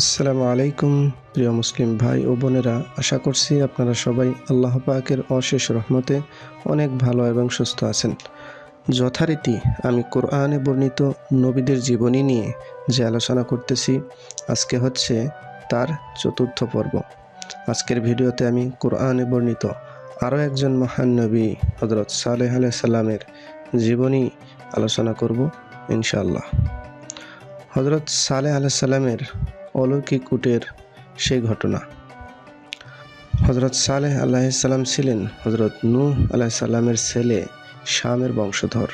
আসসালামু আলাইকুম, প্রিয় মুসলিম ভাই ও বোনেরা। আশা করছি আপনারা সবাই আল্লাহ পাকের অশেষ রহমতে অনেক ভালো এবং সুস্থ আছেন। যথারীতি আমি কোরআনে বর্ণিত নবীদের জীবনী নিয়ে যে আলোচনা করতেছি, আজকে হচ্ছে তার চতুর্থ পর্ব। আজকের ভিডিওতে আমি কোরআনে বর্ণিত আরও একজন মহান নবী হজরত সালেহ আলাইহিস সালামের জীবনী আলোচনা করব ইনশাআল্লাহ। হজরত সালেহ আলাইহিস সালামের অলৌকিক উটের সেই ঘটনা। হজরত সালেহ আলাইসাল্লাম ছিলেন হজরত নূহ আলাইসাল্লামের ছেলে শামের বংশধর।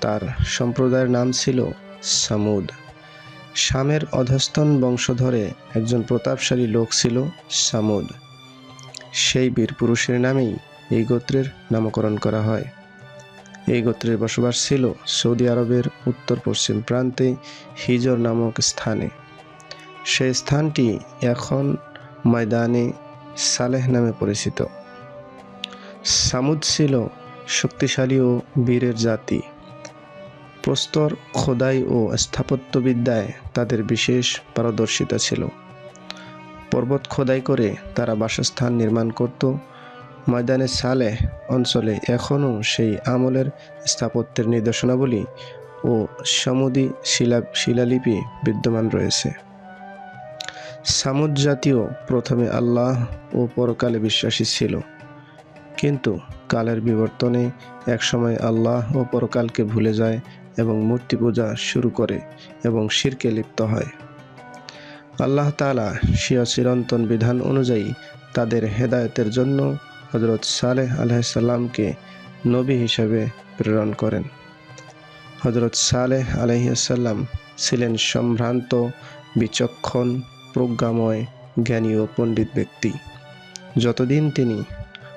তার সম্প্রদায়ের নাম ছিল সামুদ। শামের অধস্তন বংশধরে একজন প্রতাপশালী লোক ছিল সামুদ। সেই বীর পুরুষের নামেই এই গোত্রের নামকরণ করা হয়। এই গোত্রের বসবাস ছিল সৌদি আরবের উত্তর পশ্চিম প্রান্তে হিজর নামক স্থানে। সেই স্থানটি এখন ময়দানে সালেহ নামে পরিচিত। সামুদ ছিল শক্তিশালী ও বীরের জাতি। প্রস্তর খোদাই ও স্থাপত্যবিদ্যায় তাদের বিশেষ পারদর্শিতা ছিল। পর্বত খোদাই করে তারা বাসস্থান নির্মাণ করত। ময়দানে সালেহ অঞ্চলে এখনও সেই আমলের স্থাপত্যের নিদর্শনাবলী ও সমুদি শিলা শিলালিপি বিদ্যমান রয়েছে। সামুদ জাতীয় প্রথমে আল্লাহ ও পরকালে বিশ্বাসী ছিল। কিন্তু কালের বিবর্তনে একসময় আল্লাহ ও পরকালকে ভুলে যায় এবং মূর্তি পূজা শুরু করে এবং শিরকে লিপ্ত হয়। আল্লাহ তালা শিয়া চিরন্তন বিধান অনুযায়ী তাদের হেদায়তের জন্য হজরত সালেহ আলাইসাল্লামকে নবী হিসাবে প্রেরণ করেন। হজরত সালেহ আলহিসাল্লাম ছিলেন সম্ভ্রান্ত, বিচক্ষণ প্রজ্ঞাময়, জ্ঞানী ও পণ্ডিত ব্যক্তি। যতদিন তিনি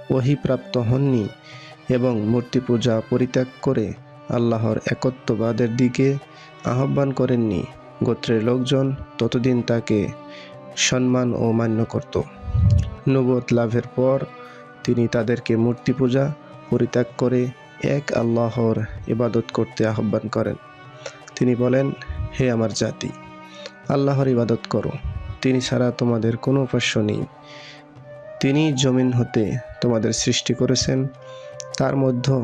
ওহিপ্রাপ্ত হননি এবং মূর্তি পূজা পরিত্যাগ করে আল্লাহর একত্ববাদের দিকে আহ্বান করেননি গোত্রের লোকজন, ততদিন তাকে সম্মান ও মান্য করত। নবত লাভের পর তিনি তাদেরকে মূর্তি পূজা পরিত্যাগ করে এক আল্লাহর ইবাদত করতে আহ্বান করেন। তিনি বলেন, হে আমার জাতি, আল্লাহর ইবাদত করো। তিনি ছাড়া তোমাদের কোনো উপাস্য নেই। তিনি জমিন হতে তোমাদের সৃষ্টি করেছেন, তার মধ্যে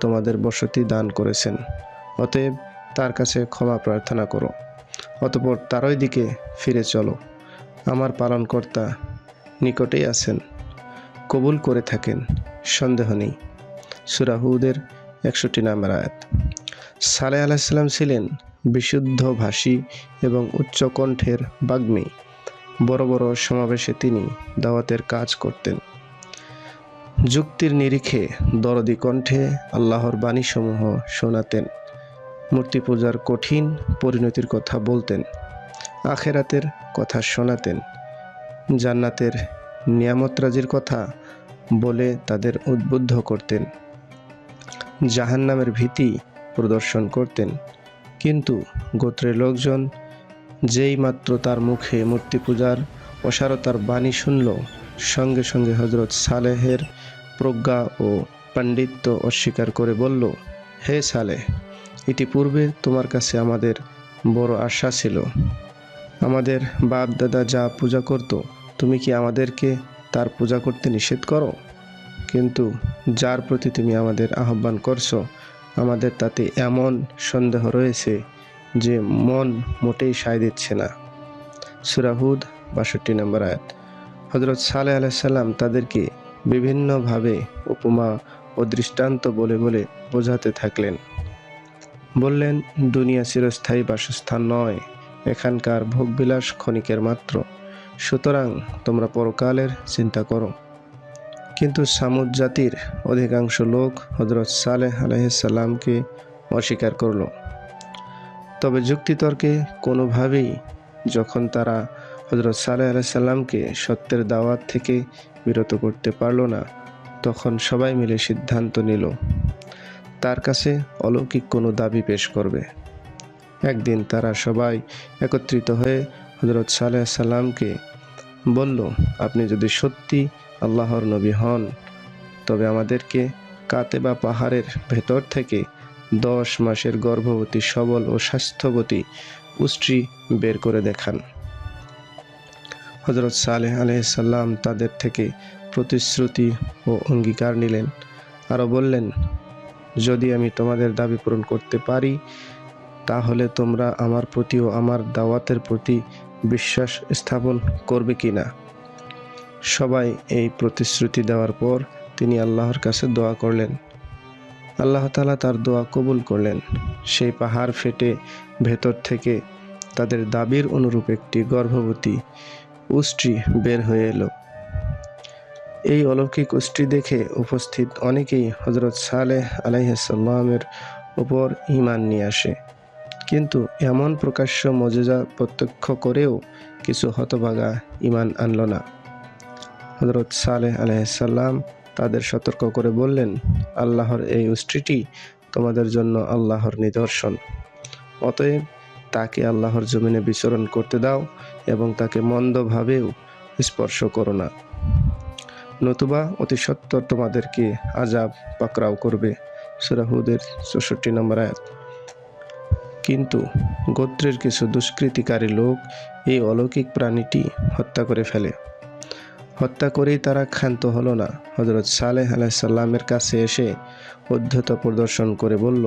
তোমাদের বসতি দান করেছেন। অতএব তার কাছে ক্ষমা প্রার্থনা করো, অতপর তারই দিকে ফিরে চলো। আমার পালনকর্তা নিকটেই আছেন, কবুল করে থাকেন, সন্দেহ নেই। সুরাহুদের একষট্টি নামের আয়াত। সালেহ আলাইসাল্লাম ছিলেন বিশুদ্ধ ভাষী এবং উচ্চকণ্ঠের বাগ্মী। বড় বড় সমাবেশে তিনি দাওয়াতের কাজ করতেন। যুক্তির নিরিখে দরদি কণ্ঠে আল্লাহর বাণীসমূহ শোনাতেন। মূর্তি পূজার কঠিন পরিণতির কথা বলতেন। আখেরাতের কথা শোনাতেন। জান্নাতের নিয়ামতরাজির কথা বলে তাদের উদ্বুদ্ধ করতেন। জাহান্নামের ভীতি প্রদর্শন করতেন। কিন্তু গোত্রের লোকজন যেই মাত্র তার মুখে মূর্তি পূজার অসারতার বাণী শুনল, সঙ্গে সঙ্গে হজরত সালেহের প্রজ্ঞা ও পাণ্ডিত্য অস্বীকার করে বলল, হে সালেহ, ইতিপূর্বে তোমার কাছে আমাদের বড় আশা ছিল। আমাদের বাপ দাদা যা পূজা করত, তুমি কি আমাদেরকে তার পূজা করতে নিষেধ করো? কিন্তু যার প্রতি তুমি আমাদের আহ্বান করছ, আমাদের তাতে এমন সন্দেহ রয়েছে যে মন মোটেই সায় দিচ্ছে না। সুরাহুদ বাষট্টি নম্বর আয়াত। হজরত সালে আলাইসাল্লাম তাদেরকে বিভিন্নভাবে উপমা ও দৃষ্টান্ত বলে বলে বোঝাতে থাকলেন। বললেন, দুনিয়া চিরস্থায়ী বাসস্থান নয়, এখানকার ভোগবিলাস ক্ষণিকের মাত্র। সুতরাং তোমরা পরকালের চিন্তা করো। কিন্তু সামুদ জাতির অধিকাংশ লোক হজরত সালেহ আলাইসাল্লামকে অস্বীকার করল। তবে যুক্তিতর্কে কোনোভাবেই যখন তারা হজরত সালেহ আলাইসাল্লামকে সত্যের দাওয়াত থেকে বিরত করতে পারল না, তখন সবাই মিলে সিদ্ধান্ত নিল, তার কাছে অলৌকিক কোনো দাবি পেশ করবে। একদিন তারা সবাই একত্রিত হয়ে হজরত সালেহ সাল্লামকে বলল, আপনি যদি সত্যি আল্লাহর নবী হন, তবে আমাদেরকে কাতে বা পাহাড়ের ভেতর থেকে দশ মাসের গর্ভবতী সবল ও স্বাস্থ্যবতী উষ্ট্রি বের করে দেখান। হজরত সালেহ আলহিসাল্লাম তাদের থেকে প্রতিশ্রুতি ও অঙ্গীকার নিলেন। আরও বললেন, যদি আমি তোমাদের দাবি পূরণ করতে পারি, তাহলে তোমরা আমার প্রতি ও আমার দাওয়াতের প্রতি বিশ্বাস স্থাপন করবে কি না সবাই এই প্রতিশ্রুতি দেওয়ার পর তিনি আল্লাহর কাছে দোয়া করলেন। আল্লাহ তালা তার দোয়া কবুল করলেন। সেই পাহাড় ফেটে ভেতর থেকে তাদের দাবির অনুরূপ একটি গর্ভবতী উষ্ট্রি বের হয়ে এলো। এই অলৌকিক উষ্ট্রি দেখে উপস্থিত অনেকেই হজরত সালেহ আলাইসাল্লামের উপর ইমান নিয়ে আসে। কিন্তু এমন প্রকাশ্য মজেজা প্রত্যক্ষ করেও কিছু হতভাগা ইমান আনল না। হজরত সালেহ আলাইসাল্লাম তাদের সতর্ক করে বললেন, আল্লাহর এই উষ্ট্রিটি তোমাদের জন্য আল্লাহর নিদর্শন। অতএব তাকে আল্লাহর জমিনে বিচরণ করতে দাও এবং তাকে মন্দভাবেও স্পর্শ করো না। নতুবা অতি সত্তর তোমাদেরকে আজাব পাকরাও করবে। সুরাহুদের চৌষট্টি নম্বর আয়াত। কিন্তু গোত্রের কিছু দুষ্কৃতিকারী লোক এই অলৌকিক প্রাণীটি হত্যা করে ফেলে। হত্যা করেই তারা ক্ষান্ত হলো না। হজরত সালেহ আলাইসাল্লামের কাছে এসে অধ্যত প্রদর্শন করে বলল,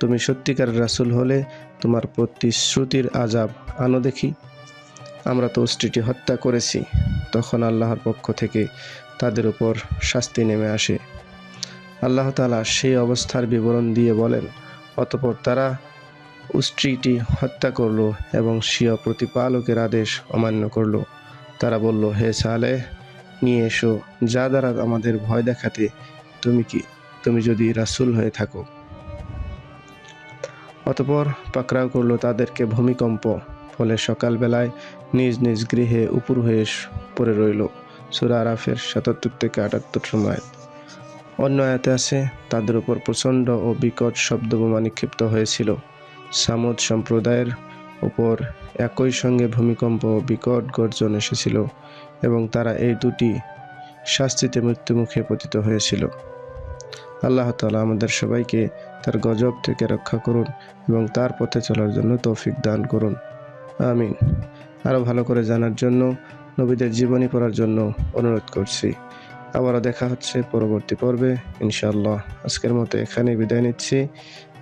তুমি সত্যিকার রাসুল হলে তোমার প্রতিশ্রুতির আজাব আনো দেখি। আমরা তো স্ত্রীটি হত্যা করেছি। তখন আল্লাহর পক্ষ থেকে তাদের উপর শাস্তি নেমে আসে। আল্লাহ তালা সেই অবস্থার বিবরণ দিয়ে বলেন, অতপর তারা স্ত্রীটি হত্যা করল এবং স্বীয় প্রতিপালকের আদেশ অমান্য করল। তারা বলল, হে সালে নিয়ে এসো, যা দ্বারা আমাদের ভয় দেখাতে তুমি কি, তুমি যদি রাসুল হয়ে থাকো। অতপর পাকড়াও করল তাদেরকে ভূমিকম্প, ফলে সকালবেলায় নিজ নিজ গৃহে উপর হয়ে পড়ে রইল সুরা আরাফের সাতাত্তর থেকে আটাত্তর সময়। অন্য আয়াতে আছে, তাদের উপর প্রচণ্ড ও বিকট শব্দবোমা নিক্ষিপ্ত হয়েছিল। সামুদ সম্প্রদায়ের উপর একই সঙ্গে ভূমিকম্প বিকট গর্জন এসেছিল এবং তারা এই দুটি শাস্তিতে মৃত্যুমুখে পতিত হয়েছিল। আল্লাহ তালা আমাদের সবাইকে তার গজব থেকে রক্ষা করুন এবং তার পথে চলার জন্য তৌফিক দান করুন। আমিন। আরও ভালো করে জানার জন্য, নবীদের জীবনী পড়ার জন্য অনুরোধ করছি। আবারও দেখা হচ্ছে পরবর্তী পর্বে, ইনশাআল্লাহ। আজকের মতো এখানে বিদায় নিচ্ছি।